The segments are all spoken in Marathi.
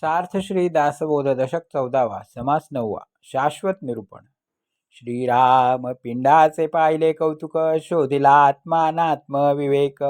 सार्थ श्री दासबोध दशक चौदावा समास नववा शाश्वत निरूपण. श्रीराम पिंडाचे पाहिले कौतुक शोधिला आत्मानात्म विवेक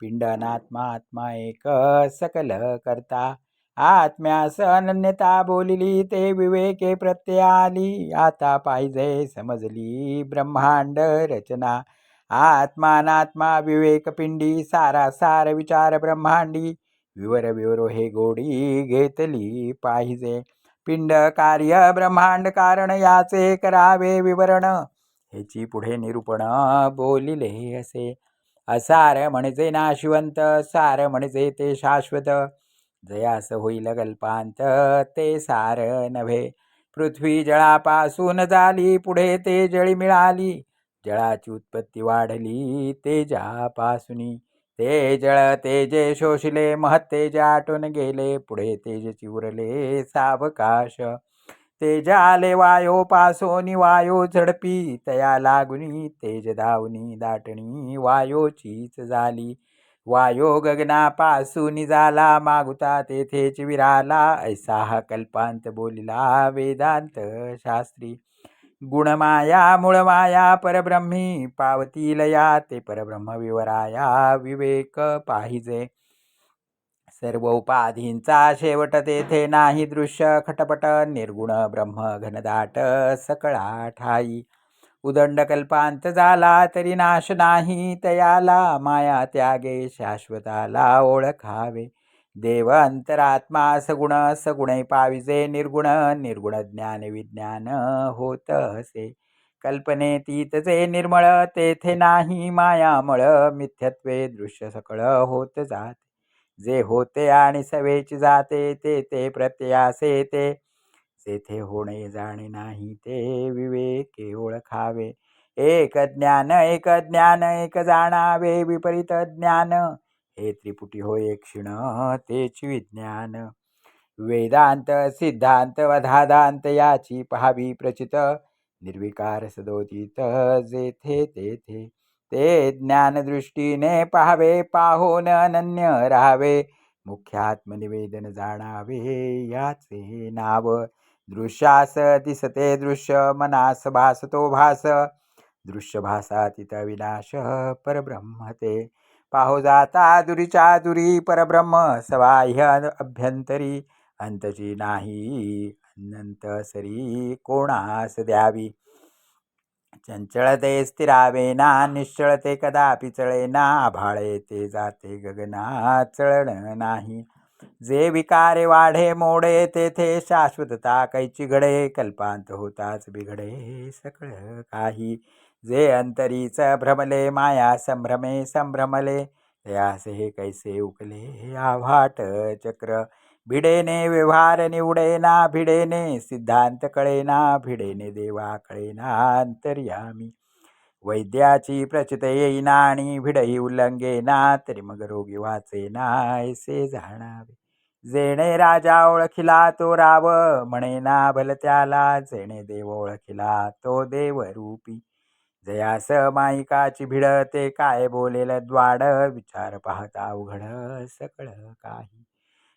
पिंडनात्मा आत्मा एक सकल करता आत्म्यास अनन्यता बोलिली ते विवेके प्रत्ययाली. आता पाहिजे समजली ब्रह्मांड रचना. आत्मानात्मा विवेक पिंडी सारा सार विचार ब्रह्मांडी. विवर विवरो हे गोडी घेतली पाहिजे. पिंड कार्य ब्रह्मांड कारण याचे करावे विवरण. ह्याची पुढे निरूपण बोलिले असे. असार म्हणजे नाशिवंत सार म्हणजे ते शाश्वत. जयास होईल कल्पांत ते सार नव्हे. पृथ्वी जळापासून झाली पुढे ते जळी मिळाली. जळाची उत्पत्ती वाढली तेजापासून ते जळ तेजे शोषले महत्तेज आटून गेले पुढे तेज चिवरले सावकाश. तेजाले वायो पासोनी वायो झडपी तया लागुनी तेज धावनी दाटणी वायोचीच झाली. वायो गगनापासून झाला मागुता तेथेच विराला ऐसा हा कल्पांत बोलिला वेदांत शास्त्री. गुणमाया मूळमाया परब्रह्मी पावती लया ते परब्रह्म विवराया विवेक पाहिजे. सर्व उपाधींचा शेवट तेथे नाही दृश्य खटपट निर्गुण ब्रह्म घनदाट सकळा ठाई उदंड कल्पांत झाला तरी नाश नाही तयाला माया त्यागे शाश्वताला ओळखावे. देव अंतरात्मा सगुण सगुणे पाविजे निर्गुण निर्गुण ज्ञान विज्ञान होत असे. कल्पने तीतचे निर्मळ तेथे नाही मायामळ मिथ्यत्वे दृश्य सकळ होत जाते. जे होते आणि सवेची जाते ते ते प्रत्ययासे ते. तेथे होणे जाणे नाही ते विवेके ओळखावे. एक ज्ञान एक ज्ञान एक जाणावे विपरीत ज्ञान. हे त्रिपुटी होय क्षीण तेच विज्ञान. वेदांत सिद्धांत वधादांत याची पहावी प्रचित. निर्विकार सदोदित जेथे तेथे. ते ज्ञानदृष्टीने पाहावे पाहोन अनन्य राहावे. मुख्यात्मनिवेदन जाणावे याचे नाव. दृश्यास दिसते दृश्य मनास भासतो भास. दृश्य भासातीत विनाश परब्रह्म ते. पाहो जाता दुरीच्या दुरी परब्रह्म सबाह्य अभ्यंतरी. अंतची नाही अनंत सरी कोणास द्यावी? चंचळते स्थिरावे ना निश्चळते कदापि चळे ना आभाळे ते जाते गगना चळण नाही. जे विकारे वाढे मोडे तेथे शाश्वतता कैची घडे. कल्पांत होताच बिघडे सकळ काही. जे अंतरीच भ्रमले माया संभ्रमे संभ्रमले. तयास हे कैसे उकले आव्हाट चक्र. भिडेने व्यवहार निवडेना भिडेने सिद्धांत कळेना भिडेने देवा कळेना अंतर्यामी. वैद्याची प्रचित येईना आणि भिडही उल्लंघेना तरी मग रोगी वाचेना ऐसे जाणावे. जेणे राजा ओळखिला तो राव म्हणेना भल त्याला. जेणे देव ओळखिला तो देवरूपी जयास माईकाची भिड ते काय बोलेल द्वाड? विचार पाहता उघड सकळ काही.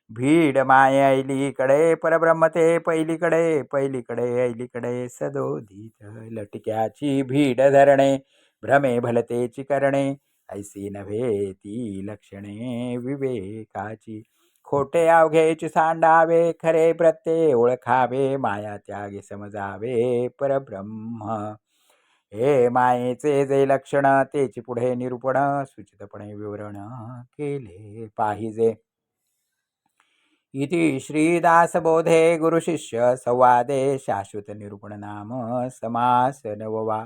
भीड माय ऐलीकडे परब्रह्म ते पहिलीकडे पहिलीकडे ऐलीकडे सदोदित. लटक्याची भीड धरणे भ्रमे भलतेची करणे. ऐसी नव्हे ती लक्षणे विवेकाची. खोटे अवघेची सांडावे खरे प्रत्ये ओळखावे माया त्यागे समजावे परब्रह्म. हे मायेचे जे लक्षण तेची पुढे निरूपण सूचितपणे विवरण केले पाहिजे. इति श्रीदासबोधे गुरुशिष्य संवादे शाश्वत निरूपण नाम समास नववा.